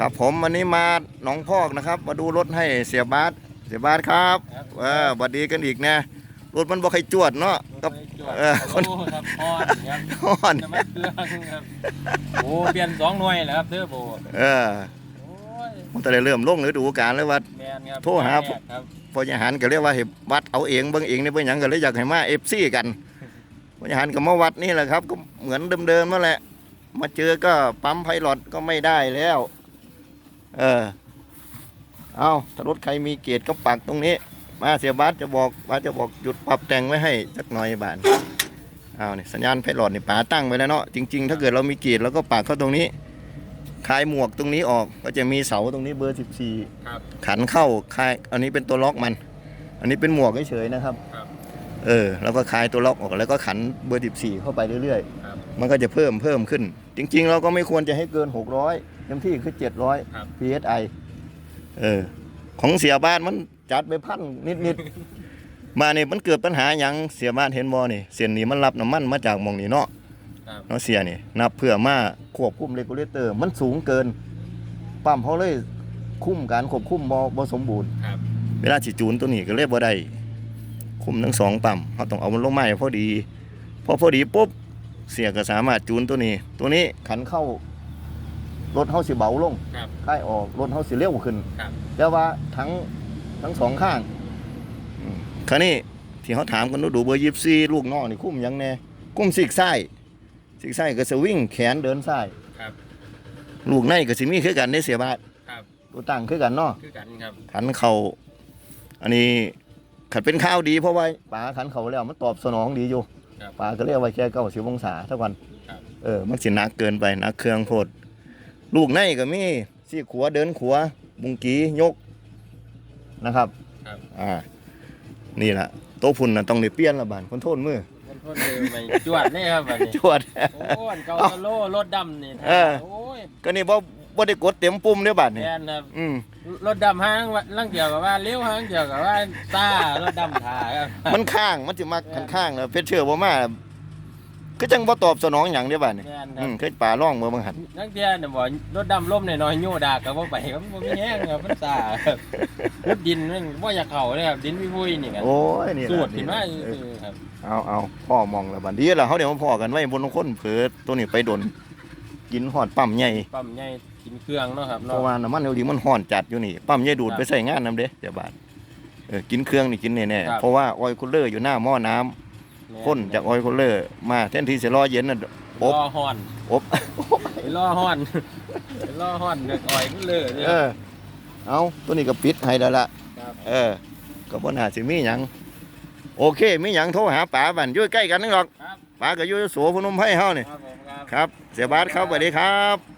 ครับผมวันนี้มาหนองพอกนะครับ มาดูรถให้เสียบาสเสียบาสครับครับเออบัดดีกันอีกนะรถมันบ่ใครจวดเนาะกับเออคนครับพอนครับฮ้อนน้ำมันเครื่องครับโอ้เปลี่ยนสองหน่วยแล้วครับเทอร์โบเออโอ้ยมันแต่เริ่มลงฤดูกาลแล้วว่าแมนครับโทรหาแมนครับพอยหันก็เรียกว่าเห็บวัดเอาเองเบิ่งเองนี่เบิ่งหยังก็เลยอยากให้มา FC กันพอยหันก็มาวัดนี่แหละครับ ก็เหมือนเดิมๆนั่นแหละ มาเจอก็ปั๊มไพลอตก็ไม่ได้แล้ว เออ เอาถ้ารถใครมีเกียรติก็ปักตรงนี้ มาเสียบาสจะบอกบาสจะบอกหยุดปรับแต่งไว้ให้สักหน่อยบานเอาเนี่ยสัญญาณไพลอตนี่ป๋าตั้งไว้แล้วเนาะจริง ๆ ถ้าเกิดเรามีเกียรติเราก็ปักเข้าตรงนี้คลายหมวกตรงนี้ออกก็จะมีเสาตรงนี้เบอร์ 14 ครับ ขันเข้าคลายอันนี้เป็นตัวล็อกมัน อันนี้เป็นหมวกเฉยๆนะครับครับ เออแล้วก็คลายตัวล็อกออกแล้วก็ขันเบอร์ 14 เข้าไปเรื่อยครับๆ มันก็จะเพิ่มเพิ่มขึ้น จริง ๆ เราก็ไม่ควรจะให้เกิน 600เต็มที่คือ700ครับ psi เออของเสียบ้านมันจัดไปพันนิดๆ มาเนี่ยมันเกิดปัญหาอย่างเสียบ้านเห็นบ่นี่เส้นนี้มันรับน้ำมันมาจากหมองนี้เนาะครับ เนาะเสียนี่นับเพื่อมาควบคุมเรกูเลเตอร์ มันสูงเกินปั๊มเขาเลยคุมการควบคุมบ่บ่สมบูรณ์ ครับ เวลาสิจูนตัวนี้ก็เลยบ่ได้ คุมทั้งสองปั๊มเขาต้องเอามันลงมาให้พอดี พอพอดีปุ๊บเสียก็สามารถจูนตัวนี้ ตัวนี้ขันเข้ารถเฮาสิเบาลงครับค่ายออกรถเฮาสิเร็วขึ้นครับ แต่ว่าทั้งทั้งสองข้างอืมคราวนี้ที่เขาถามกันดูดูเบอร์ยิบซีลูกน้องนี่คุ้มหยังแน่คุ้มสิกไส้ายสิกไส้ายก็สวิงแขนเดินซ้ายครับ ลูกในก็สิมีคือกันได้เสียบาทครับตัวตั้งคือกันเนาะคือกันครับขันเขาอันนี้ ขันเป็นข้าวดีเพราะว่าป๋าขันเขาแล้วมันตอบสนองดีอยู่ครับป๋าก็เรียกว่าแค่เก้าสิบองศาเท่ากันครับ เออมันสิหนักเกินไปหนักเครื่องโพดลูกในก็มีซี่ขัวเดินขัว บุงกียกนะครับครับ อ่า นี่แหละโต๊ะพุ่นนะต้องได้เปลี่ยนละบานคนโทษมือ มันพ่นเลยไม่จวดนี่ครับแบบนี้จวด โอ้ยเกาตะโลรถดำนี่เออ โอ้ยก็นี่บ่ บ่ได้กดเต็มปุ่มเด้อบาดแมนี่นครับอืมรถดำห้างลังเกี่ยวกับว่าเลี้ยวห้างเกี่ยวกับว่าตารถดำถ่ายครับมันข้างมันสิมักข้างข้างๆแล้วเพชรเชื่อบ่มาก็จังบ่ตอบสนองหยังเด้อบาดนี่แมนคอืรับมเคยป่าร้องเมื่อบางหันนักเรียนเนี่ยบอกรถดำล่มหน่อยๆโย่ดากกับว่าไปครับมันไม่แห้งครับมันซาครับรถดินมันว่าอยากเข่าเลยครับดินวิวุยนี่ครับโอ้ยนี่สูล่ะดขึ้นมาเออคือครับ เอาเอาพ่อมองแล้วบัดนี้ล่ะเฮาเดี๋ยวมาพ่อกันไว้บนคนเผิดตัวนี้ไปดน กินฮอดปั๊มใหญ่ ปั๊มใหญ่ กินเครื่องเนาะครับเพเนาะราะว่าน้ำมันเดี๋ยวนี้มันฮ้อนจัดอยู่นี่ปั๊มใหญ่ดูดครับไปใส่งานนํเด้เดี๋ยวบาดเออกินเครื่องนี่กินแน่ครับๆเพราะว่าออยล์คูลเลอร์อยู่หน้าหม้อน้ำแม่พ่นจากออยล์คูลเลอร์มาแทนที่จะรอเย็นน่ะรอบอฮ้อนอบ ไปรอฮ้อนไปรอฮ้อนเด็กอ่อยก็เลยเนี่ย เออ เอาตัวนี้ก็ปิดให้แล้วล่ะครับ เออ ก็บ่น่าสิมีหยัง โอเค มีหยังโทรหาป๋าบันอยู่ใกล้กันนึงหรอกครับป๋าก็อยู่โสพนมไผเฮานี่ ครับผมครับ ครับ เสียบาทครับสวัสดีครับ